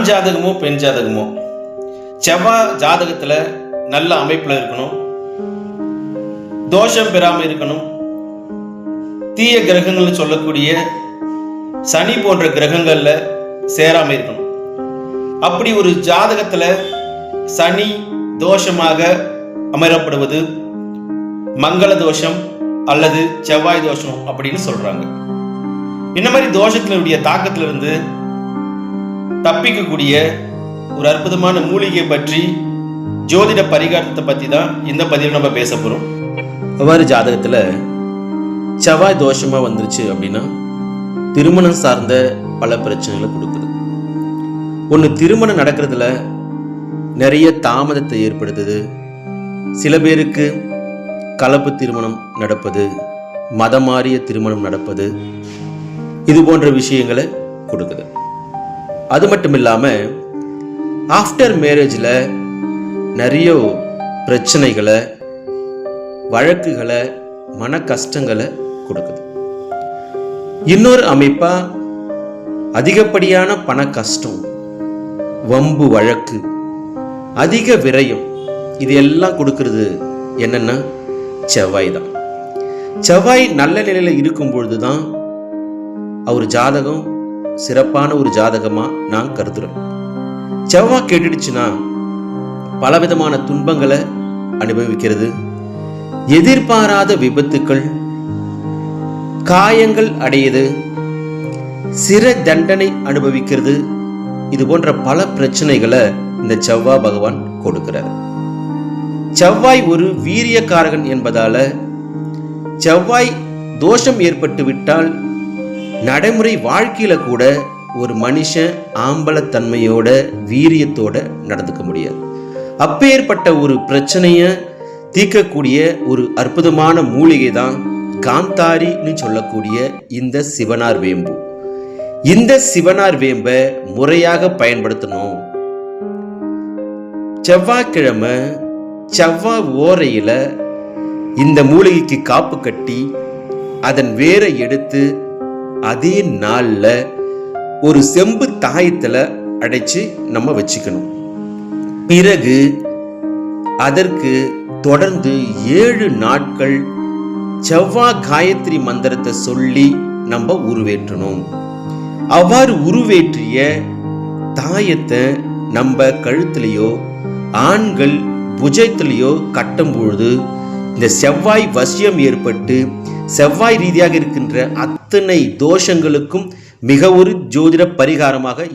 ஆண் ஜாதகமோ பெண் ஜாதகமோ செவ்வாய் ஜாதகத்துல நல்ல அமைப்புல இருக்கணும். தோஷம் பெறாம இருக்கணும். தீய கிரகங்கள்னு சொல்லக்கூடிய சனி போன்ற கிரகங்கள்ல சேராம இருக்கணும். அப்படி ஒரு ஜாதகத்துல சனி தோஷமாக அமரப்படுவது மங்கள தோஷம் அல்லது செவ்வாய் தோஷம் அப்படின்னு சொல்றாங்க. இந்த மாதிரி தோஷத்தினுடைய தாக்கத்திலிருந்து தப்பிக்கக்கூடிய ஒரு அற்புதமான மூலிகை பற்றி ஜோதிட பரிகாரத்தை பற்றி தான் இந்த பதிவில் நம்ம பேச போகிறோம் அவ்வாறு ஜாதகத்தில் செவ்வாய் தோஷமாக வந்துருச்சு அப்படின்னா திருமணம் சார்ந்த பல பிரச்சனைகளை கொடுக்குது. ஒன்று திருமணம் நடக்கிறதுல நிறைய தாமதத்தை ஏற்படுத்துது. சில பேருக்கு கலப்பு திருமணம் நடப்பது மதம் மாறிய திருமணம் நடப்பது இது போன்ற விஷயங்களை கொடுக்குது. அது மட்டும் இல்லாமல் ஆஃப்டர் மேரேஜில் நிறைய பிரச்சனைகளை வழக்குகளை மன கஷ்டங்களை கொடுக்குது. இன்னொரு அமைப்பாக அதிகப்படியான பண கஷ்டம் வம்பு வழக்கு அதிக விரயம் இது எல்லாம் கொடுக்கறது என்னன்னா செவ்வாய் தான். செவ்வாய் நல்ல நிலையில் இருக்கும் பொழுது தான் அவர் ஜாதகம் சிறப்பான ஒரு ஜாதகமா நான் கருதுறேன். செவ்வாய் கெட்டுடுச்சுன்னா பலவிதமான துன்பங்களை அனுபவிக்கிறது. எதிர்பாராத விபத்துக்கள் காயங்கள் அடையுது சிற தண்டனை அனுபவிக்கிறது இது போன்ற பல பிரச்சனைகளை இந்த செவ்வாய் பகவான் கொடுக்கிறார். செவ்வாய் ஒரு வீரியக்காரகன் என்பதால செவ்வாய் தோஷம் ஏற்பட்டு விட்டால் நடைமுறை வாழ்க்கையில கூட ஒரு மனுஷன் ஆம்பளத்தன்மையோட வீரியத்தோட நடந்துக்க முடியாது. அப்பேற்பட்ட ஒரு பிரச்சனையை தீர்க்கக்கூடிய ஒரு அற்புதமான மூலிகை தான் காந்தாரின்னு சொல்லக்கூடிய இந்த சிவனார் வேம்பு. இந்த சிவனார் வேம்பை முறையாக பயன்படுத்தணும். செவ்வாய்க்கிழமை செவ்வாய் ஓரையில் இந்த மூலிகைக்கு காப்பு கட்டி அதன் வேரை எடுத்து அதே நாளில் ஒரு செம்பு தாயத்தில் அடைச்சு நம்ம வச்சுக்கணும். பிறகு அதற்கு தொடர்ந்து ஏழு நாட்கள் செவ்வாய் காயத்ரி மந்திரத்தை சொல்லி நம்ம உருவேற்றணும். அவ்வாறு உருவேற்றிய தாயத்தை நம்ம கழுத்துலேயோ ஆண்கள் புஜத்திலேயோ கட்டும் பொழுது இந்த செவ்வாய் வசியம் ஏற்பட்டு செவ்வாய் ரீதியாக இருக்கின்ற அத்தனை தோஷங்களுக்கும் மிக ஒரு ஜோதிட பரிகாரமாக